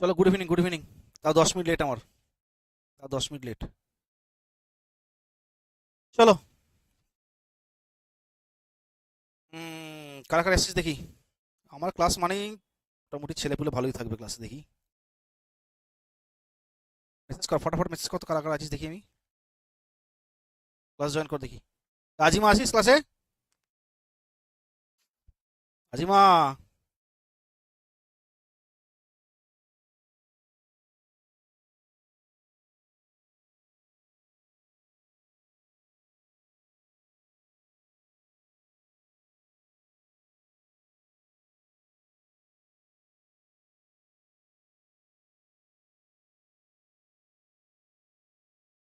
চলো good evening good evening তাও দশ মিনিট লেট আমার। তাও দশ মিনিট লেট চলো। কারা কারা এসেছিস দেখি? আমার ক্লাস মানেই মোটামুটি ছেলেপুলে ভালোই থাকবে ক্লাসে দেখি। মেসেজ কর, ফটাফট মেসেজ কর তো কারা কারা আছিস দেখি আমি। ক্লাস জয়েন কর দেখি। আজিমা আছিস ক্লাসে আজিমা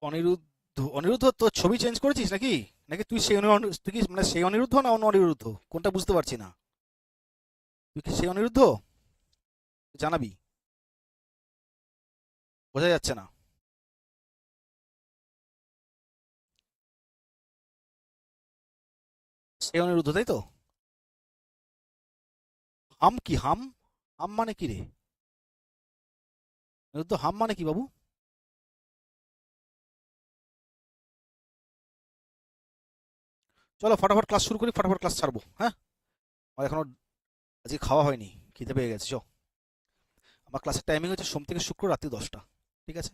অনিরুদ্ধ অনিরুদ্ধ, তোর ছবি চেঞ্জ করেছিস নাকি? নাকি তুই সেই তুই কি মানে সেই অনিরুদ্ধ না অন্য অনিরুদ্ধ? কোনটা বুঝতে পারছি না। তুই কি সেই অনিরুদ্ধ? জানাবি। বোঝা যাচ্ছে না। সেই অনিরুদ্ধ, তাই তো? হাম কি, হাম? হাম মানে কি রে? অনিরুদ্ধ, হাম মানে কি বাবু? চলো ফটাফট ক্লাস শুরু করি, ফটাফট ক্লাস ছাড়বো হ্যাঁ? আমার এখনও আজকে খাওয়া হয়নি, খিদে পেয়ে গেছে চ আমার ক্লাসের টাইমিং হচ্ছে সোম থেকে শুক্র, রাত্রি দশটা, ঠিক আছে?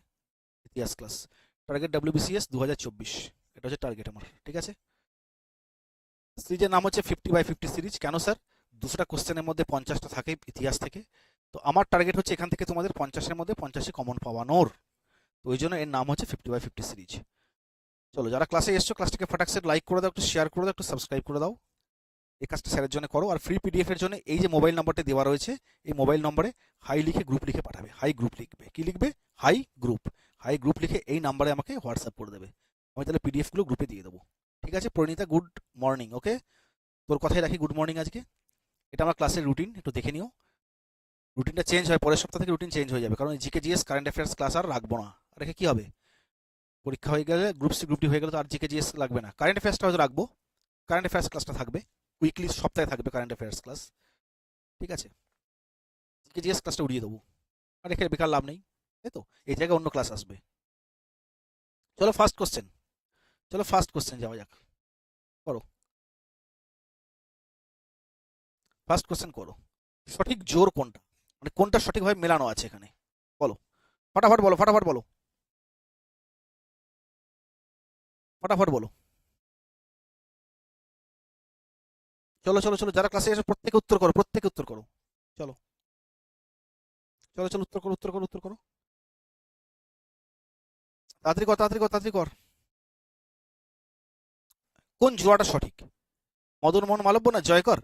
ইতিহাস ক্লাস টার্গেট ডাব্লিউবিসিএস দু হাজার চব্বিশ, এটা হচ্ছে টার্গেট আমার, ঠিক আছে? সিরিজের নাম হচ্ছে ফিফটি বাই ফিফটি সিরিজ কেন স্যার দুশোটা কোশ্চেনের মধ্যে পঞ্চাশটা থাকে ইতিহাস থেকে। তো আমার টার্গেট হচ্ছে এখান থেকে তোমাদের পঞ্চাশের মধ্যে পঞ্চাশে কমন পাওয়ানোর। তো ওই জন্য এর নাম হচ্ছে ফিফটি বাই ফিফটি সিরিজ চলো, যারা ক্লাসে এসছো ক্লাসটাকে ফটাকসেট লাইক করে দাও, একটু শেয়ার করে দাও, একটু সাবস্ক্রাইব করে দাও। এই কাজটা স্যারের জন্য করো। আর ফ্রি পিডিএফ এর জন্য এই যে মোবাইল নাম্বারটা দেওয়া রয়েছে, এই মোবাইল নম্বরে হাই লিখে গ্রুপ লিখে পাঠাবে। হাই গ্রুপ লিখবে। কি লিখবে? হাই গ্রুপ হাই গ্রুপ লিখে এই নাম্বারে আমাকে হোয়াটসঅ্যাপ করে দেবে। আমি তাহলে পিডিএফগুলো গ্রুপে দিয়ে দেবো। ঠিক আছে? পরিণীতা গুড মর্নিং ওকে তোর কথাই রাখি গুড মর্নিং আজকে। এটা আমার ক্লাসের রুটিন একটু দেখে নিও। রুটিনটা চেঞ্জ হয়, পরের সপ্তাহ থেকে রুটিন চেঞ্জ হয়ে যাবে। কারণ GK GS current affairs class আর রাখব না। রেখে কি হবে? পরীক্ষা হয়ে গেলে গ্রুপ সি গ্রুপ ডি হয়ে গেলে তো আর জিকে জিএস লাগবে না। কারেন্ট অ্যাফেয়ার্সটা হয়তো রাখব। কারেন্ট অ্যাফেয়ার্স ক্লাসটা থাকবে। উইকলি সপ্তাহে থাকবে কারেন্ট অ্যাফেয়ার্স ক্লাস ঠিক আছে? জিকে জিএস ক্লাসটা উড়িয়ে দেবো। আর এখানে বেকার লাভ নেই। তাই তো, এই জায়গায় অন্য ক্লাস আসবে। চলো ফার্স্ট কোশ্চেন চলো ফার্স্ট কোশ্চেন যাওয়া যাক। করো। ফার্স্ট কোশ্চেন করো। সঠিক জোর কোনটা? মানে কোনটা সঠিকভাবে মেলানো আছে এখানে? বলো। ফটাফট বলো ফটাফট বলো। ফটাফট বলো। চলো চলো চলো, যারা ক্লাসে এসে প্রত্যেকে উত্তর করো, প্রত্যেকে উত্তর করো। চলো। চলো চলো, উত্তর করো উত্তর করো উত্তর করো। তাড়াতাড়ি কর তাড়াতাড়ি কর তাড়াতাড়ি কর। কোন জোড়াটা সঠিক? মদন মোহন মালব্য না জয়কর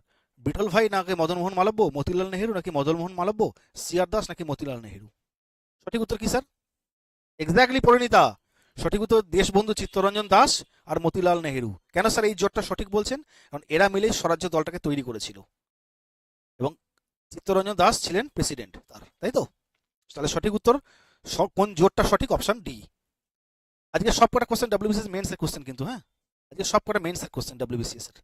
বিঠল ভাই নাকি মদন মোহন মালব্য? মতিলাল নেহেরু নাকি মদন মোহন মালব্য? সিআর দাস নাকি মতিলাল নেহেরু? সঠিক উত্তর কি, স্যার? এক্স্যাক্টলি পরিণীতা। সঠিক উত্তর দেশবন্ধু চিত্তরঞ্জন দাস আর মতিলাল নেহেরু। কেন স্যার এই জোটটা সঠিক বলছেন? কারণ এরা মিলেই স্বরাজ্য দলটাকে তৈরি করেছিল। এবং চিত্তরঞ্জন দাস ছিলেন প্রেসিডেন্ট তার, তাই তো? তাহলে সঠিক উত্তর কোন জোটটা সঠিক? Option D. আজকে সব কটা কোশ্চেন ডাব্লিউবিসিএস মেন্সের কোশ্চেন কিন্তু হ্যাঁ? আজকে সব কটা মেন্সের কোশ্চেন ডাব্লিউবিসিএস এর।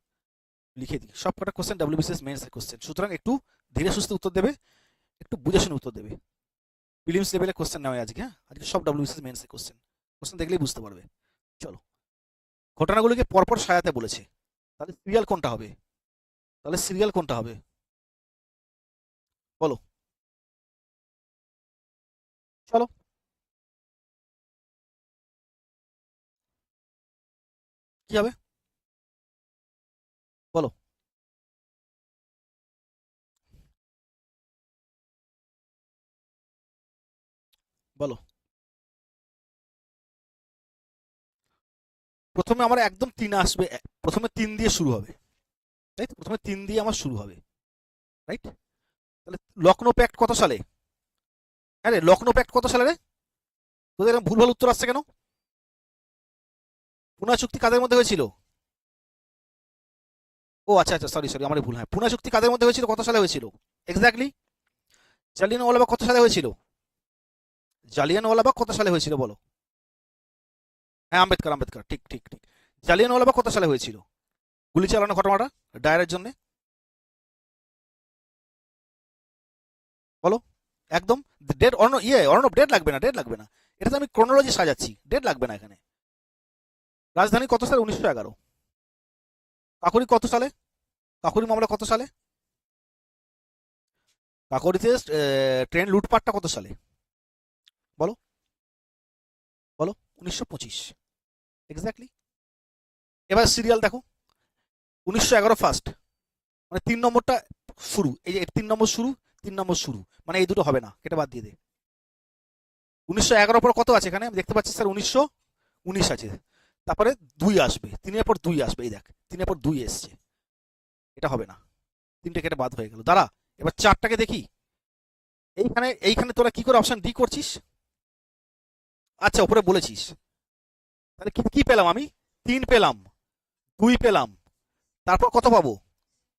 লিখে দিই। সব কটা কোশ্চেন ডাব্লিউবিসিএস মেন্সের কোশ্চেন সুতরাং একটু ধীরে সুস্থে উত্তর দেবে, একটু বুঝে শুনে উত্তর দেবে। প্রিলিমস লেভেলে কোশ্চেন নেওয়া আজকে হ্যাঁ? আজকে সব ডাব্লিউবিসিএস মেন্সের কোশ্চেন কোশ্চেন দেখলেই বুঝতে পারবে। চলো। ঘটনাগুলোকে পরপর সাজাতে বলেছে। তাহলে সিরিয়াল কোনটা হবে? তাহলে সিরিয়াল কোনটা হবে? বলো। চলো। কি হবে? বলো। প্রথমে আমার একদম তিন আসবে প্রথমে তিন দিয়ে শুরু হবে। তো প্রথমে তিন দিয়ে আমার শুরু হবে। রাইট তাহলে লখনৌ প্যাক্ট কত সালে? হ্যাঁ রে, লখনৌ প্যাক্ট কত সালে রে? তোদের ভুলভাল উত্তর আসছে কেন? পুনা চুক্তি কাদের মধ্যে হয়েছিল? ও আচ্ছা আচ্ছা সরি সরি আমার ভুল হ্যাঁ। পুনা চুক্তি কাদের মধ্যে হয়েছিল? কত সালে হয়েছিল? এক্স্যাক্টলি জালিয়ানওয়ালাবাগ কত সালে হয়েছিল? জালিয়ানওয়ালাবাগ কত সালে হয়েছিল বলো? হ্যাঁ আম্বেদকর আম্বেদকর। ঠিক ঠিক ঠিক। জালিয়ানওয়ালাবাগ কত সালে হয়েছিল? গুলি চালানো ঘটনাটা ডায়ারের জন্য? বলো। একদম ডেট অর্ণ ইয়ে অর্ণব ডেট লাগবে না ডেট লাগবে না। এটাতে আমি ক্রোনোলজি সাজাচ্ছি। ডেট লাগবে না এখানে। রাজধানী কত সালে উনিশশো এগারো। কাকুরি কত সালে কাকুরি মামলা কত সালে কাকুরিতে ট্রেন লুটপাটটা কত সালে বলো। বলো। উনিশশো পঁচিশ। এক্স্যাক্টলি এবার সিরিয়াল দেখো। উনিশশো এগারো ফার্স্ট মানে তিন নম্বরটা শুরু। এই যে তিন নম্বর শুরু, তিন নম্বর শুরু। মানে এই দুটো হবে না। কেটে বাদ দিয়ে দে। উনিশশো এগারোর পর কত আছে এখানে? দেখতে পাচ্ছি স্যার উনিশশো উনিশ আছে। তারপরে দুই আসবে। তিনের পর দুই আসবে, এই দেখ। তিনের পর দুই এসছে। এটা হবে না। তিনটে কেটে বাদ হয়ে গেল। দাঁড়া, এবার চারটাকে দেখি। এইখানে এইখানে তোরা কি করে অপশন ডি করছিস? আচ্ছা ওপরে বলেছিস। তাহলে কি কি পেলাম আমি? তিন পেলাম, দুই পেলাম। তারপর কত পাবো?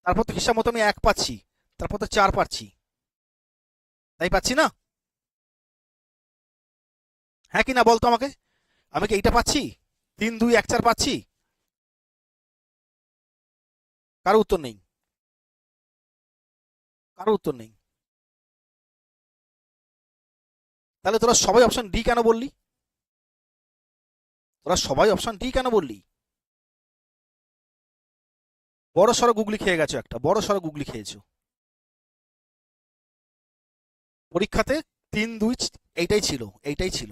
তারপর তো হিসাব মতো আমি এক পাচ্ছি, তারপর তো চার পাচ্ছি। তাই পাচ্ছি না? হ্যাঁ কি না বলতো আমাকে? আমি কি এইটা পাচ্ছি? তিন, দুই, এক, চার পাচ্ছি? কারও উত্তর নেই। কারও উত্তর নেই। তাহলে তোরা সবাই অপশন ডি কেন বললি? তোরা সবাই অপশন ডি কেন বললি? বড় সড়ো গুগলি খেয়ে গেছো একটা, বড় সড়ো গুগলি খেয়েছো। পরীক্ষাতে তিন, দুই এইটাই ছিল এইটাই ছিল।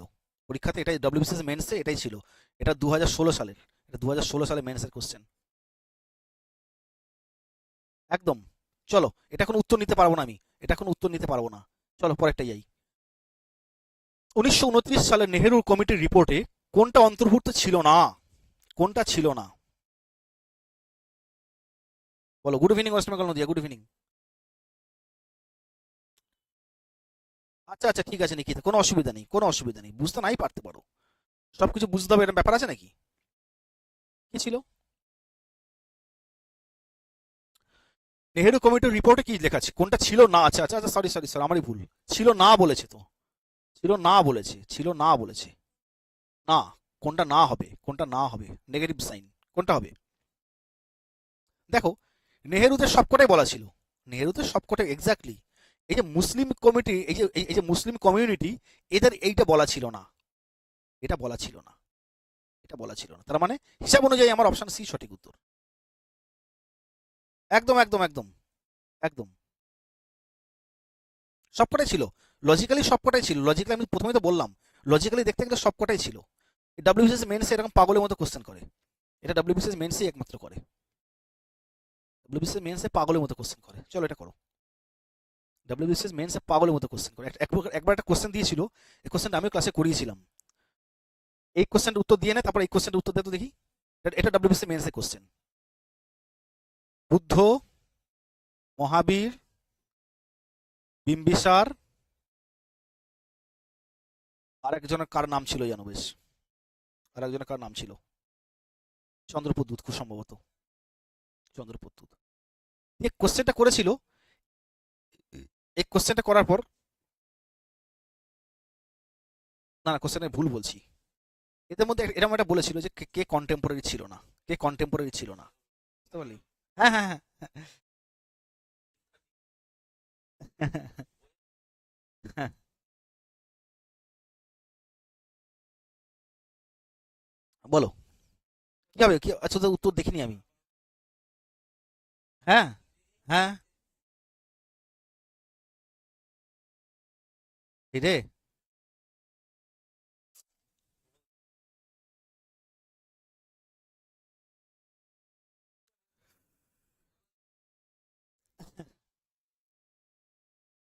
পরীক্ষাতে এটাই ডব্লিউবিসিএস মেন্সে এটাই ছিল। এটা দু হাজার ষোলো সালের, এটা দু হাজার ষোলো সালে মেন্সের কোশ্চেন একদম। চলো, এটা কোনো উত্তর নিতে পারব না আমি। এটা কোনো উত্তর নিতে পারব না। চলো পরেরটা যাই উনিশশো উনত্রিশ সালে নেহেরু কমিটির রিপোর্টে কোনটা অন্তর্ভুক্ত ছিল না? কোনটা ছিল না? বলো good evening West Bengal Nadia good evening আচ্ছা আচ্ছা ঠিক আছে নিকিতা কোনো অসুবিধা নেই, কোনো অসুবিধা নেই, বুঝতে নাই পারতে পারো। সবকিছু বুঝতে হবে এরকম ব্যাপার আছে নাকি? কি ছিল? নেহেরু কমিটির রিপোর্টে কি লেখা আছে? কোনটা ছিল না? আচ্ছা আচ্ছা আচ্ছা সরি সরি স্যার আমারই ভুল। ছিল না বলেছে তো। ছিল না বলেছে, ছিল না বলেছে। না, কোনটা না হবে, কোনটা না হবে নেগেটিভ সাইন কোনটা হবে? দেখো নেহেরুতে সবকটাই বলা ছিল। নেহেরুতে সবকটাই এক্স্যাক্টলি এই যে মুসলিম কমিটি এই যে, এই- এই যে মুসলিম কমিউনিটি এদের এইটা বলা ছিল না। এটা বলা ছিল না। এটা বলা ছিল না। তার মানে হিসাব অনুযায়ী আমার অপশন সি সঠিক উত্তর। একদম একদম একদম। একদম। সবকটাই ছিল। লজিক্যালি সবকটাই ছিল। লজিক্যালি আমি প্রথমে তো বললাম। লজিক্যালি দেখতে গেলে সবকটাই ছিল। ডাব্লিউবিসিএস মেন্সে এরকম পাগলের মতো কোশ্চেন করে। এটা ডাব্লিউবিসিএস মেন্সেই একমাত্র করে। ডাব্লিউবিসিএস মেন্সে পাগলের মতো কোশ্চেন করে। চলো এটা করো। ডাব্লিউবিসিএস মেন্সে পাগলের মতো কোশ্চেন করে। এক- একবার একটা কোশ্চেন দিয়েছিল। এই কোশ্চেনটা আমি ক্লাসে করিয়েছিলাম। এই কোশ্চেনটা উত্তর দিয়ে নে, তারপর এই কোশ্চেনটা উত্তর দে তো দেখি। এটা- ডাব্লিউবিসিএস মেন্সের কোশ্চেন বুদ্ধ, মহাবীর, বিম্বিসার আর একজনের কার নাম ছিল জানো বেশ? আর একজনের কার নাম ছিল? চন্দ্রপুত খুব সম্ভবত। চন্দ্রপুত এই কোশ্চেনটা করেছিল এই কোশ্চেনটা করার পর না না কোশ্চেনে ভুল বলছি। এদের মধ্যে এরকম একটা বলেছিল যে কে- কে কন্টেম্পোরারি ছিল না, কে কন্টেম্পোরারি ছিল না। বুঝতে পারলি? হ্যাঁ হ্যাঁ হ্যাঁ হ্যাঁ। বলো। কি হবে? কি আচ্ছা উত্তর দেখিনি আমি। হ্যাঁ হ্যাঁ। রে?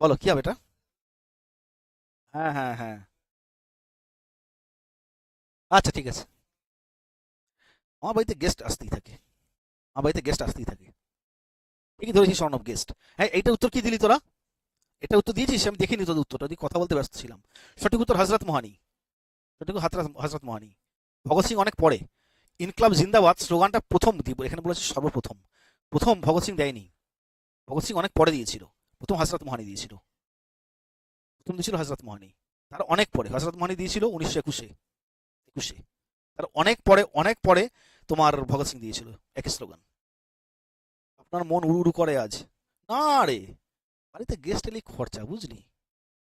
বলো, কি হবে এটা? হ্যাঁ হ্যাঁ হ্যাঁ। আচ্ছা ঠিক আছে। আমার বাড়িতে গেস্ট আসতেই থাকে। আমার বাড়িতে গেস্ট আসতেই থাকে। ঠিকই ধরেছিস স্বর্ণব গেস্ট হ্যাঁ এইটা উত্তর কি দিলি তোরা? এটা উত্তর দিয়েছিস? আমি দেখিনি তোদের উত্তরটা দিয়ে কথা বলতে ব্যস্ত ছিলাম। সঠিক উত্তর হজরত মোহানি। সঠিক হজরত মোহানি। ভগৎ সিং অনেক পরে ইনকলাব জিন্দাবাদ স্লোগানটা প্রথম দিব এখানে বলেছে সর্বপ্রথম। প্রথম ভগৎ সিং দেয়নি। ভগৎ সিং অনেক পরে দিয়েছিল। প্রথম হজরত মোহানি দিয়েছিল। প্রথম দিয়েছিল হজরত মোহানি। তার অনেক পরে। হজরত মোহানি দিয়েছিল উনিশশো একুশে। একুশে। তার অনেক পরে অনেক পরে তোমার ভগৎ সিং দিয়েছিল, একই স্লোগান। আপনার মন উড়ু উড়ু করে আজ। না রে, বাড়িতে গেস্ট এলেই খরচা, বুঝলি?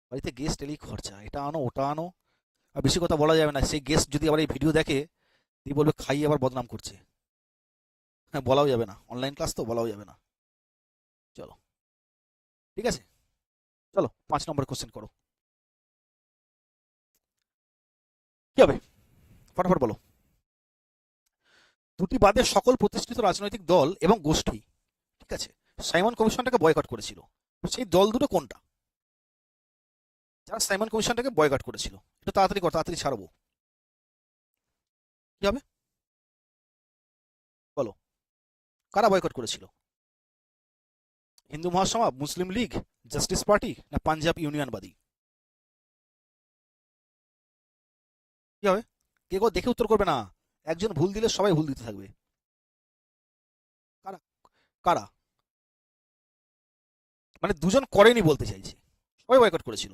বাড়িতে গেস্ট এলেই খরচা, এটা আনো, ওটা আনো। আর বেশি কথা বলা যাবে না, সেই গেস্ট যদি আবার এই ভিডিও দেখে দিয়ে বলবে খাইয়ে আবার বদনাম করছে। হ্যাঁ বলাও যাবে না। অনলাইন ক্লাস তো, বলাও যাবে না। চলো। ঠিক আছে? চলো, পাঁচ নম্বর কোশ্চেন করো। কি হবে? ফটাফট বলো। দুটি বাদে সকল প্রতিষ্ঠিত রাজনৈতিক দল এবং গোষ্ঠী। ঠিক আছে? সাইমন কমিশনটাকে বয়কট করেছিল। সেই দল দুটো কোনটা? যারা সাইমন কমিশনটাকে বয়কট করেছিল। এটা তাড়াতাড়ি কর, তাড়াতাড়ি ছাড়বো কি হবে? বলো। কারা বয়কট করেছিল? হিন্দু মহাসভা মুসলিম লীগ জাস্টিস পার্টি না পাঞ্জাব ইউনিয়নবাদী? কি হবে? কে কেউ দেখে উত্তর করবে না। একজন ভুল দিলে সবাই ভুল দিতে থাকবে। কারা? কারা? মানে দুজন করেনি বলতে চাইছি। সবাই বয়কট করেছিল।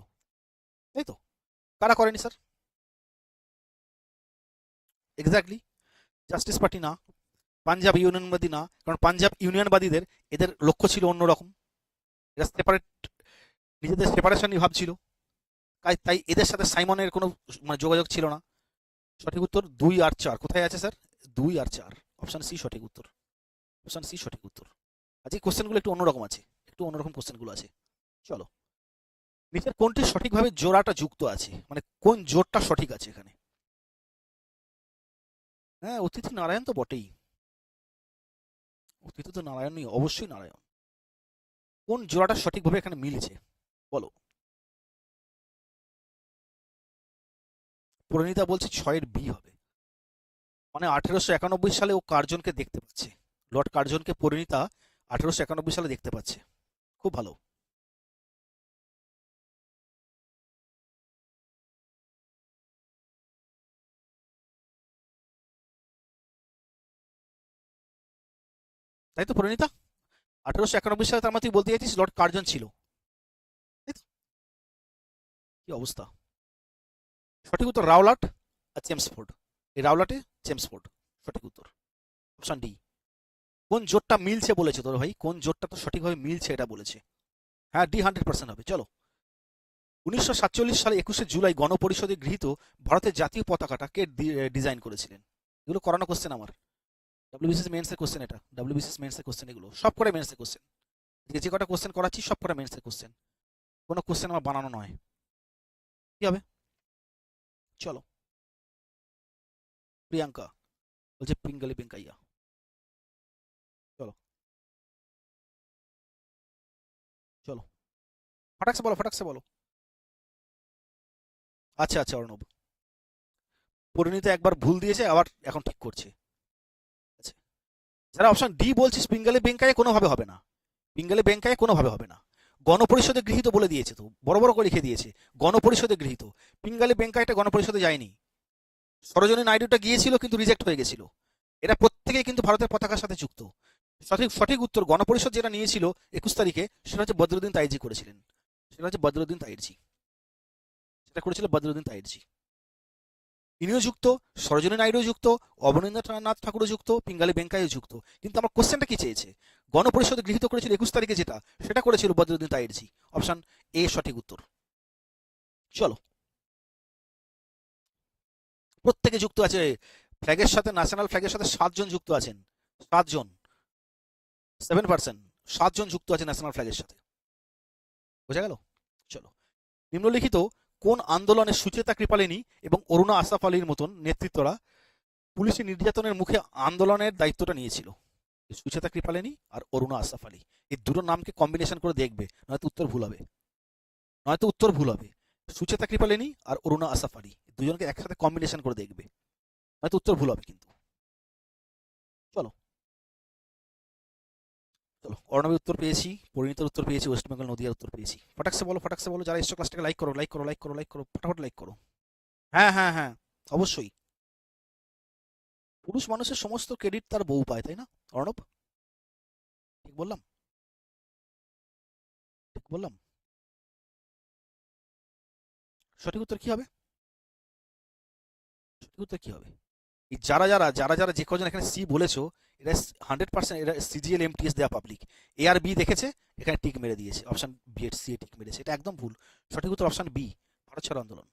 তাই তো। কারা করেনি স্যার এক্স্যাক্টলি জাস্টিস পার্টি না। পাঞ্জাব ইউনিয়নবাদী না। কারণ পাঞ্জাব ইউনিয়নবাদীদের এদের লক্ষ্য ছিল অন্যরকম এরা সেপারেট নিজেদের সেপারেশনই ভাবছিল। তাই তাই এদের সাথে সাইমনের কোনো মানে যোগাযোগ ছিল না। সঠিক উত্তর দুই আর চার। কোথায় আছে, স্যার? দুই আর চার। অপশান সি সঠিক উত্তর। অপশন সি সঠিক উত্তর। আজকে কোশ্চেনগুলো একটু অন্যরকম আছে। একটু অন্যরকম কোশ্চেনগুলো আছে। চলো। নিচের কোনটি সঠিকভাবে জোড়াটা যুক্ত আছে? মানে কোন জোরটা সঠিক আছে এখানে? হ্যাঁ অতিথি নারায়ণ তো বটেই। অতিথি তো নারায়ণই, অবশ্যই নারায়ণ। কোন জোড়াটা সঠিকভাবে এখানে মিলছে? বলো। পরিণীতা বলছে ছয়ের বি হবে। মানে আঠেরোশো একানব্বই সালে ও কার্জনকে দেখতে পাচ্ছে। লর্ড কার্জনকে পরিণীতা আঠেরোশো একানব্বই সালে দেখতে পাচ্ছে। খুব ভালো। তাই তো পরিণীতা? আঠেরোশো একানব্বই সালে তার মানে বলতে চাইছিস লর্ড কার্জন ছিল? কি অবস্থা? সঠিক উত্তর রাওলাট আর চেমসফোর্ড। এই রাওলাটে চেমসফোর্ড, সঠিক উত্তর। Option D. কোন জোটটা মিলছে বলেছে তোর ভাই? কোন জোটটা তো সঠিকভাবে মিলছে এটা বলেছে? হ্যাঁ ডি হান্ড্রেড পার্সেন্ট হবে। চলো। উনিশশো সাতচল্লিশ সালে একুশে জুলাই গণপরিষদে গৃহীত ভারতের জাতীয় পতাকাটা কে ডিজাইন করেছিলেন? এগুলো করানো কোশ্চেন আমার। ডাব্লিউবিসিএস মেন্সের কোশ্চেন এটা। ডাব্লিউবিসিএস মেন্সের কোশ্চেন এগুলো। সব করে মেন্সের কোশ্চেন যে কটা কোশ্চেন করাচ্ছি, সব করে মেন্সের কোশ্চেন কোনো কোশ্চেন আমার বানানো নয়। কি হবে? চলো। প্রিয়াঙ্কা বলছে, পিঙ্গালি পিঙ্কাইয়া। চলো। চলো। ফটাকসে বলো ফটাকসে বলো। আচ্ছা আচ্ছা অর্ণব। পরিণীতা একবার ভুল দিয়েছে, আবার এখন ঠিক করছে। আচ্ছা। যারা অপশন ডি বলছিস, পিঙ্গালি বেঙ্কায় কোনোভাবে হবে না। পিঙ্গালি বেঙ্কায় কোনোভাবে হবে না। গণপরিষদে গৃহীত বলে দিয়েছে তো, বড় বড় করে লিখে দিয়েছে, গণপরিষদে গৃহীত। পিঙ্গালি বেঙ্কাইটা গণপরিষদে যায়নি। সরোজনী নাইডুটা গিয়েছিল কিন্তু রিজেক্ট হয়ে গেছিল। এরা প্রত্যেকেই কিন্তু ভারতের পতাকার সাথে যুক্ত। সঠিক সঠিক উত্তর গণপরিষদ যেটা নিয়েছিল একুশ তারিখে, সেটা হচ্ছে বদরুদ্দিন তাইজি করেছিলেন। সেটা হচ্ছে বদরুদ্দিন তাইরজি। সেটা করেছিল বদরুদ্দিন তাইজি ইনিও যুক্ত, সরোজনী নাইডু যুক্ত অবনীন্দ্রনাথ ঠাকুরও যুক্ত, পিঙ্গালি বেঙ্কাইও যুক্ত। কিন্তু আমার কোশ্চেনটা কি চেয়েছে? গণপরিষদ গৃহীত করেছিল একুশ তারিখে যেটা, সেটা করেছিল বদরুদ্দিন তাইজি অপশন এ সঠিক উত্তর। চলো। প্রত্যেকে যুক্ত আছে ফ্ল্যাগের সাথে ন্যাশনাল ফ্ল্যাগের সাথে সাতজন যুক্ত আছেন। সাতজন। সেভেন পার্সেন্ট সাতজন যুক্ত আছে ন্যাশনাল ফ্ল্যাগের সাথে। বোঝা গেল? চলো। নিম্নলিখিত কোন আন্দোলনে সুচেতা কৃপালিনী এবং অরুণা আসাফ আলীর মতন নেতৃত্বরা পুলিশি নির্যাতনের মুখে আন্দোলনের দায়িত্বটা নিয়েছিল? সুচেতা কৃপালিনী আর অরুণা আসাফ আলী। এই দুটো নামকে কম্বিনেশন করে দেখবে, নয়তো উত্তর ভুল হবে। নয়তো উত্তর ভুল হবে। সুচেতা কৃপালিনী আর অরুণা আসাফ আলী দুজনকে একসাথে কম্বিনেশন করে দেখবে। নয়তো উত্তর ভুল হবে কিন্তু। চলো। চলো অর্ণবের উত্তর পেয়েছি, পরিণীতের উত্তর পেয়েছি, ওয়েস্ট বেঙ্গল নদিয়ার উত্তর পেয়েছি। ফটাকসে বলো ফটাকসে বলো, যারা এসছো ক্লাসটাকে লাইক করো লাইক করো লাইক করো লাইক করো, ফটাফট লাইক করো। হ্যাঁ হ্যাঁ হ্যাঁ অবশ্যই। পুরুষ মানুষের সমস্ত ক্রেডিট তার বউ পায়, তাই না? অর্ণব? ঠিক বললাম? ঠিক বললাম? সঠিক উত্তর কি হবে? সঠিক উত্তর কি হবে? যারা যারা যারা যারা যে কজন এখানে সি বলেছ এটা হান্ড্রেড পার্সেন্ট এটা সিজিএল এমটিএস দেওয়া পাবলিক এ আর বি দেখেছে, এখানে টিক মেরে দিয়েছে। অপশন বি এর সি এ টিক মেরেছে। এটা একদম ভুল। সঠিক উত্তর অপশন বি ভারত ছাড়ো আন্দোলন।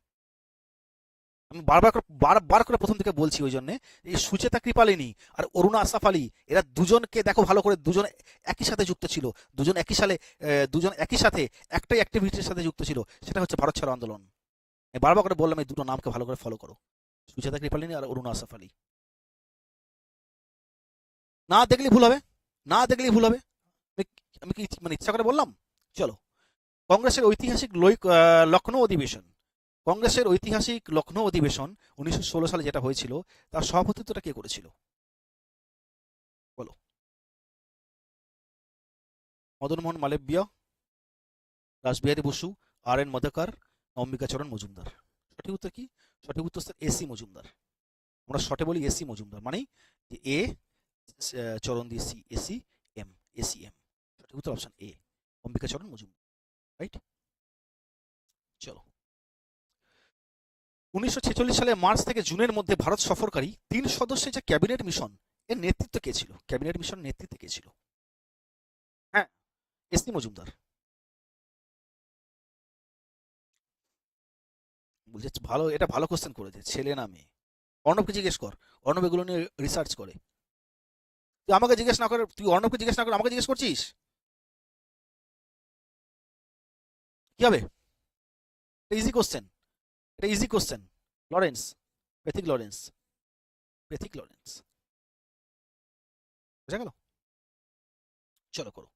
আমি বারবার করে বারবার করে প্রথম থেকে বলছি ওই জন্য এই সুচেতা কৃপালিনী আর অরুণা আসাফ আলী এরা দুজনকে দেখো ভালো করে, দুজন একই সাথে যুক্ত ছিল। দুজন একই সালে দুজন একই সাথে একটাই অ্যাক্টিভিটির সাথে যুক্ত ছিল। সেটা হচ্ছে ভারত ছাড়ো আন্দোলন। বারবার করে বললাম এই দুটো নামকে ভালো করে ফলো করো। সুচেতা কৃপালিনী আর অরুণা আসাফ আলী না দেখলে ভুল হবে না দেখলেই ভুল হবে আমি- কি মানে ইচ্ছা করে বললাম চলো কংগ্রেসের ঐতিহাসিক লখনৌ অধিবেশন কংগ্রেসের ঐতিহাসিক লখনৌ অধিবেশন উনিশশো ষোলো সালে যেটা হয়েছিল, তার সভাপতিত্বটা কে করেছিল? বলো। Madan Mohan Malviya, Rashbehari Basu, R N Mudholkar, Ambikacharan Majumdar. সঠিক উত্তর কি? সঠিক উত্তর স্যার এসি মজুমদার। আমরা শর্টে বলি এসি মজুমদার মানে যে এ, চরণ দিয়ে C AC M AC M সঠিক উত্তর অপশন এ অম্বিকা চরণ মজুমদার রাইট চলো। উনিশশো ছেচল্লিশ সালে মার্চ থেকে জুনের মধ্যে ভারত সফরকারী তিন সদস্যের যে ক্যাবিনেট মিশন, এর নেতৃত্ব কে ছিল? ক্যাবিনেট মিশন নেতৃত্বে কে ছিল? হ্যাঁ এসি মজুমদার। বলছে ভালো, এটা ভালো কোশ্চেন করেছে, ছেলে না মেয়ে। অর্ণবকে জিজ্ঞেস কর, অর্ণব এগুলো নিয়ে রিসার্চ করে। তুই আমাকে জিজ্ঞেস না করে, তুই অর্ণবকে জিজ্ঞেস না করে আমাকে জিজ্ঞেস করছিস? কি হবে? ইজি কোশ্চেন এটা easy question Lawrence Pethick Lawrence Pethick Lawrence বুঝা গেল? চলো করো।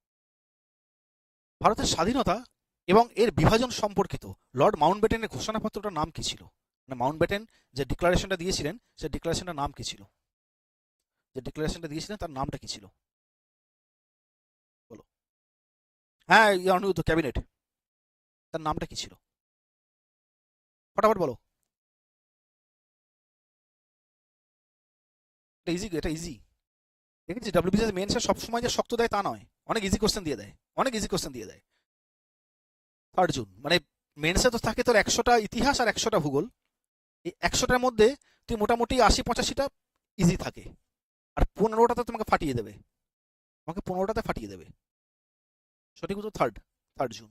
ভারতের স্বাধীনতা এবং এর বিভাজন সম্পর্কিত লর্ড মাউন্টব্যাটেনের ঘোষণাপত্রটার নাম কি ছিল? মানে মাউন্টব্যাটেন যে ডিক্লারেশনটা দিয়েছিলেন সেই ডিক্লারেশনটার নাম কি ছিল? যে ডিক্লারেশনটা দিয়েছিলেন, তার নামটা কি ছিল? বলো। হ্যাঁ তো ক্যাবিনেট। তার নামটা কি ছিল? ফটাফট বলো। এটা ইজি এটা ইজি দেখেছি ডাব্লিউবিসিএস মেন্সে সবসময় যে শক্ত দেয় তা নয়। অনেক ইজি কোশ্চেন দিয়ে দেয়। অনেক ইজি কোশ্চেন দিয়ে দেয়। থার্ড জুন মানে মেন্সে তো থাকে তোর একশোটা ইতিহাস আর একশোটা ভূগোল। এই একশোটার মধ্যে তুই মোটামুটি আশি পঁচাশিটা ইজি থাকে। আর পনেরোটাতে তোমাকে ফাটিয়ে দেবে। তোমাকে পনেরোটাতে ফাটিয়ে দেবে। সঠিক উত্তর থার্ড থার্ড জুন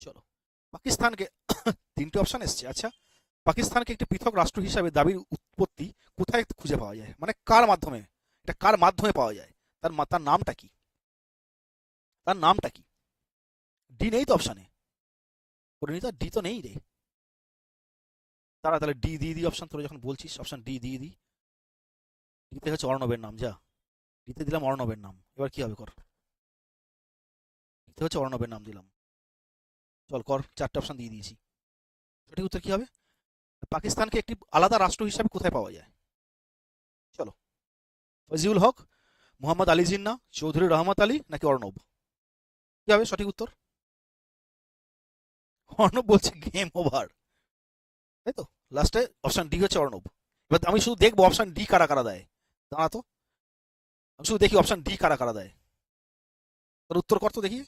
চলো, পাকিস্তানকে তিনটে অপশন এসছে। আচ্ছা পাকিস্তানকে একটি পৃথক রাষ্ট্র হিসাবে দাবির উৎপত্তি কোথায় খুঁজে পাওয়া যায়? মানে কার মাধ্যমে? এটা কার মাধ্যমে পাওয়া যায়? তার তার নামটা কি? তার নামটা কি? ডি নেই তো অপশানে পরিণীতা ডি তো নেই রে। তারা তাহলে ডি দিয়ে দিই অপশান তোরা যখন বলছিস অপশান ডি দিয়ে দিই। ডিতে হচ্ছে অর্ণবের নাম, যা। ডিতে দিলাম অর্ণবের নাম। এবার কি হবে কর? ডিতে হচ্ছে অর্ণবের নাম দিলাম। চল কর, চারটে অপশান দিয়ে দিয়েছি। সঠিক উত্তর কি হবে? পাকিস্তানকে একটি আলাদা রাষ্ট্র হিসাবে কোথায় পাওয়া যায়? চলো। ফজিউল হক, মোহাম্মদ আলী জিন্না, চৌধুরী রহমত আলী নাকি অর্ণব? কি হবে সঠিক উত্তর? অর্ণব বলছে গেম ওভার তাই তো লাস্টে অপশান ডি হচ্ছে অর্ণব। এবার আমি শুধু দেখব অপশান ডি কারা কারা দেয়। দাঁড়া তো। আমি শুধু দেখি অপশান ডি কারা কারা দেয়। তার উত্তর কর তো দেখি।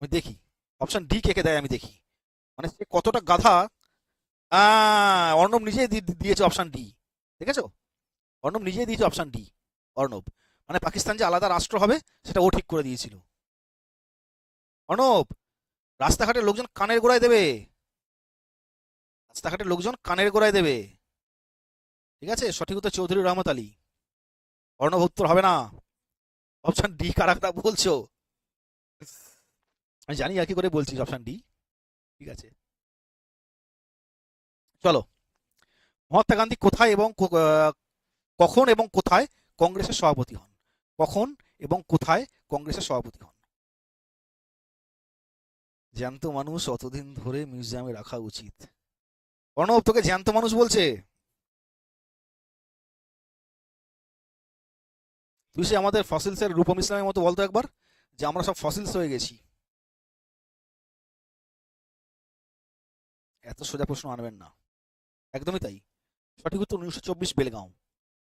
আমি দেখি। অপশান ডি কে কে দেয় আমি দেখি। মানে সে কতটা গাধা। অর্ণব নিজেই দিয়েছে অপশন ডি দেখেছ? অর্ণব নিজেই দিয়েছে অপশন ডি অর্ণব। মানে পাকিস্তান যে আলাদা রাষ্ট্র হবে, সেটা ও ঠিক করে দিয়েছিল। অর্ণব রাস্তাঘাটের লোকজন কানের গোড়ায় দেবে। রাস্তাঘাটের লোকজন কানের গোড়ায় দেবে। ঠিক আছে? সঠিক উত্তর চৌধুরী রহমত আলী। অর্ণব উত্তর হবে না। অপশন ডি কারা বলছো। আমি জানি আর কি করে বলছিস অপশন ডি। ঠিক আছে। চলো। মহাত্মা গান্ধী কোথায় এবং কখন এবং কোথায় কংগ্রেসের সভাপতি হন? কখন এবং কোথায় কংগ্রেসের সভাপতি হন? জ্যান্ত মানুষ অতদিন ধরে মিউজিয়ামে রাখা উচিত। অর্ণব, তোকে জ্যান্ত মানুষ বলছে? তুই সে আমাদের ফসিলসের রূপম ইসলামের মতো বলতো একবার, যে আমরা সব ফসিলস হয়ে গেছি। এত সোজা প্রশ্ন আনবেন না। একদমই তাই। সঠিক উত্তর উনিশশো চব্বিশ বেলগাঁও।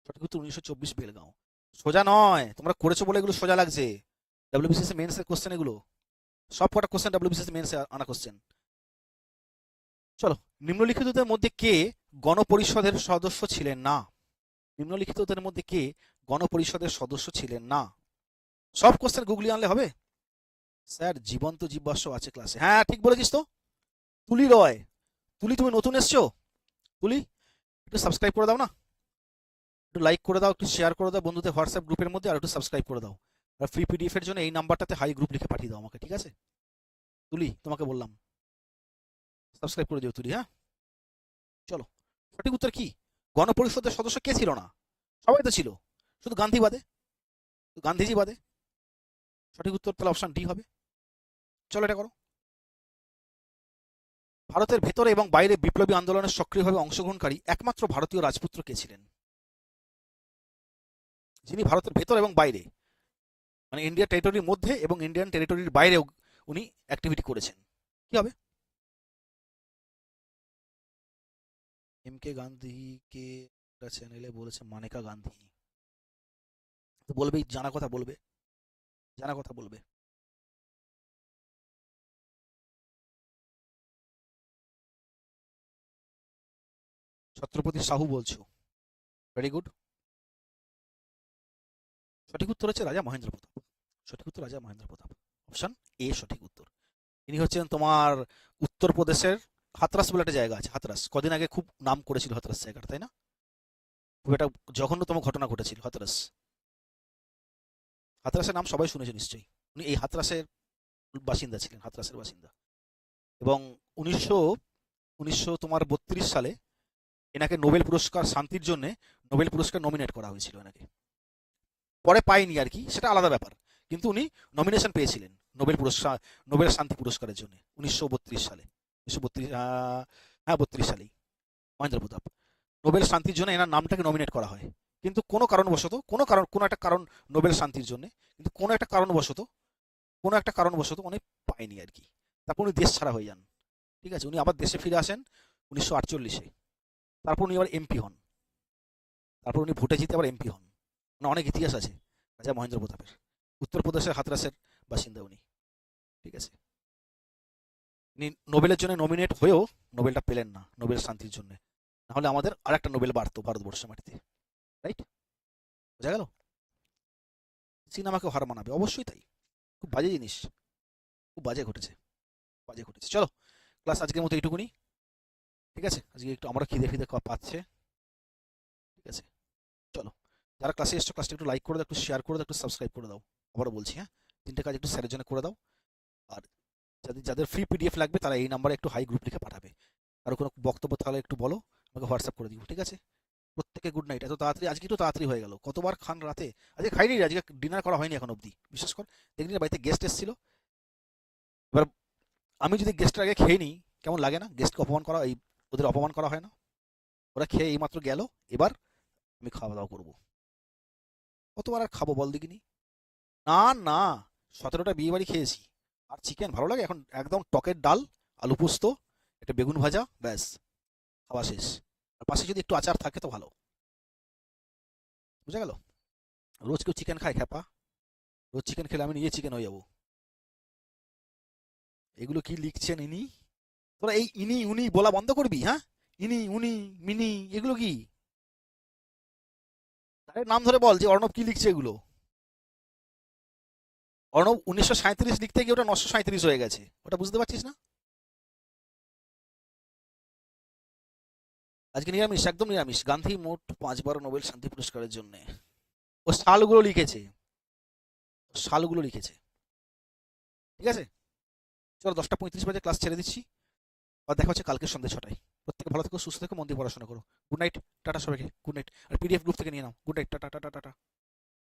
সঠিক উত্তর উনিশশো চব্বিশ বেলগাঁও। সোজা নয়, তোমরা করেছ বলে এগুলো সোজা লাগছে। ডাব্লিউবিসিএস মেন্সের কোশ্চেন এগুলো। সব কটা কোশ্চেন ডাব্লিউবিসিএস মেন্সে আনা কোশ্চেন চলো, নিম্নলিখিতদের মধ্যে কে গণপরিষদের সদস্য ছিলেন না? নিম্নলিখিতদের মধ্যে কে গণপরিষদের সদস্য ছিলেন না? সব কোশ্চেন গুগলি আনলে হবে? স্যার, জীবন্ত জীবাশ্ম আছে ক্লাসে হ্যাঁ ঠিক বলেছিস তো। তুলি রয়। তুলি, তুমি নতুন এসছো? তুলি, একটু সাবস্ক্রাইব করে দাও না। একটু লাইক করে দাও, একটু শেয়ার করে দাও বন্ধুদের হোয়াটসঅ্যাপ গ্রুপের মধ্যে, আর একটু সাবস্ক্রাইব করে দাও। ফ্রি পিডিএফ এর জন্য এই নাম্বারটাতে হাই গ্রুপ লিখে পাঠিয়ে দাও আমাকে, ঠিক আছে? তুলি, তোমাকে বললাম। সাবস্ক্রাইব করে দিও তুলি হ্যাঁ? চলো। সঠিক উত্তর কি? গণপরিষদের সদস্য কে ছিল না? সবাই তো ছিল। শুধু গান্ধী বাদে? গান্ধীজি বাদে? সঠিক উত্তর তাহলে অপশন ডি হবে। চলো এটা করো। ভারতের ভেতরে এবং বাইরে বিপ্লবী আন্দোলনে সক্রিয়ভাবে অংশগ্রহণকারী একমাত্র ভারতীয় রাজপুত্র কে ছিলেন? যিনি ভারতের ভেতর এবং বাইরে। মানে ইন্ডিয়া টেরিটরির মধ্যে এবং ইন্ডিয়ান টেরিটরির বাইরেও উনি অ্যাক্টিভিটি করেছেন। কি হবে? এম কে গান্ধীকে চ্যানেলে বলেছে মানেকা গান্ধী তো বলবেই জানা কথা বলবে। জানা কথা বলবে। ছত্রপতি সাহু বলছো। ভেরি গুড সঠিক উত্তর হচ্ছে রাজা মহেন্দ্র প্রতাপ। সঠিক উত্তর রাজা মহেন্দ্র প্রতাপ। অপশন এ সঠিক উত্তর। ইনি হচ্ছেন তোমার উত্তরপ্রদেশের হাতরাস বলে একটা জায়গা আছে, হাতরাস। কদিন আগে খুব নাম করেছিল হাতরাস জায়গাটা, তাই না? খুব একটা জঘন্যতম ঘটনা ঘটেছিল হাতরাস। হাতরাসের নাম সবাই শুনেছে নিশ্চয়ই। উনি এই হাতরাসের বাসিন্দা ছিলেন, হাতরাসের বাসিন্দা। এবং উনিশশো উনিশশো তোমার বত্রিশ সালে এনাকে নোবেল পুরস্কার, শান্তির জন্য নোবেল পুরস্কার নমিনেট করা হয়েছিল এনাকে। পরে পাইনি আর কি, সেটা আলাদা ব্যাপার। কিন্তু উনি নমিনেশন পেয়েছিলেন নোবেল পুরস্কার নোবেল শান্তি পুরস্কারের জন্য, উনিশশো বত্রিশ সালে। উনিশশো বত্রিশ হ্যাঁ বত্রিশ সালেই, মহেন্দ্র প্রতাপ। নোবেল শান্তির জন্য এনার নামটাকে নমিনেট করা হয়। কিন্তু কোনো কারণবশত, কোনো কারণ, কোনো একটা কারণ নোবেল শান্তির জন্য, কিন্তু কোনো একটা কারণবশত, কোনো একটা কারণবশত উনি পায়নি আর কি। তারপর উনি দেশ ছাড়া হয়ে যান। ঠিক আছে, উনি আবার দেশে ফিরে আসেন উনিশশো আটচল্লিশে। তারপর উনি আবার এমপি হন। তারপর উনি ভোটে জিতে আবার এমপি হন। মানে অনেক ইতিহাস আছে। রাজা মহেন্দ্র প্রতাপের। উত্তরপ্রদেশের হাতরাসের বাসিন্দা উনি। ঠিক আছে? উনি নোবেলের জন্য নমিনেট হয়েও নোবেলটা পেলেন না, নোবেল শান্তির জন্য। নাহলে আমাদের আর একটা নোবেল বাড়তো ভারতবর্ষের মাটিতে। রাইট বোঝা গেল? সিনেমাকে হার মানাবে। অবশ্যই তাই। খুব বাজে জিনিস। খুব বাজে ঘটেছে। বাজে ঘটেছে। চলো ক্লাস আজকের মতো এইটুকুনি। ঠিক আছে? আজকে একটু আমরা খিদে কা- পাচ্ছে। ঠিক আছে? চলো। যারা ক্লাসে এসছো ক্লাসটা একটু লাইক করে দাও, একটু শেয়ার করে দাও, একটু সাবস্ক্রাইব করে দাও। আবারও বলছি হ্যাঁ? তিনটে কাজ একটু স্যারের জন্য করে দাও। আর যাদের যাদের ফ্রি পিডিএফ লাগবে, তারা এই নাম্বারে একটু হাই গ্রুপ লিখে পাঠাবে। আর কোনো বক্তব্য তাহলে একটু বলো, আমাকে হোয়াটসঅ্যাপ করে দিও, ঠিক আছে? প্রত্যেকে গুড নাইট এত তাড়াতাড়ি, আজকে একটু তাড়াতাড়ি হয়ে গেল। কতবার খান রাতে? আজকে খাইনি আজকে ডিনার করা হয়নি এখন অবধি। বিশেষ করে, দেখলি বাড়িতে গেস্ট এসেছিল? এবার আমি যদি গেস্টের আগে খেয়ে নিই, কেমন লাগে না? গেস্টকে অপমান করা, এই ওদের অপমান করা হয় না? ওরা খেয়ে এইমাত্র গেল, এবার আমি খাওয়া দাওয়া করব। কতবার আর খাব বল দেখিনি? না না, সতেরোটা বিয়ে বাড়ি খেয়েছি। আর চিকেন ভালো লাগে? এখন একদম টকের ডাল, আলু পোস্ত, একটা বেগুন ভাজা, ব্যাস, খাওয়া শেষ। আর পাশে যদি একটু আচার থাকে তো ভালো। বুঝা গেল? রোজ কেউ চিকেন খায়, খ্যাপা। রোজ চিকেন খেলে আমি নিজে চিকেন হয়ে যাব। এগুলো কি লিখছেন ইনি? তোরা এই ইনি, উনি বলা বন্ধ করবি হ্যাঁ? ইনি, উনি, মিনি, এগুলো কি? আরে নাম ধরে বল যে অর্ণব কি লিখছে এগুলো? অর্ণব উনিশশো সাঁত্রিশ লিখতে গিয়ে ওটা নশো সাঁত্রিশ হয়ে গেছে। ওটা বুঝতে পারছিস না? আজকে নিরামিষ, একদম নিরামিষ। গান্ধী মোট পাঁচবার নোবেল শান্তি পুরস্কারের জন্য। ও সালগুলো লিখেছে। সালগুলো লিখেছে। ঠিক আছে? চলো দশটা পঁয়ত্রিশ বাজে ক্লাস ছেড়ে দিচ্ছি। আর দেখা হচ্ছে কালকে সন্ধ্যে ছটায়। প্রত্যেকে ভালো থেকো, সুস্থ থেকো, মন দিয়ে পড়াশোনা করো। গুড নাইট টাটা সবাইকে গুড নাইট আর পিডিএফ গ্রুপ থেকে নিয়ে নাও। Good night tata tata tata.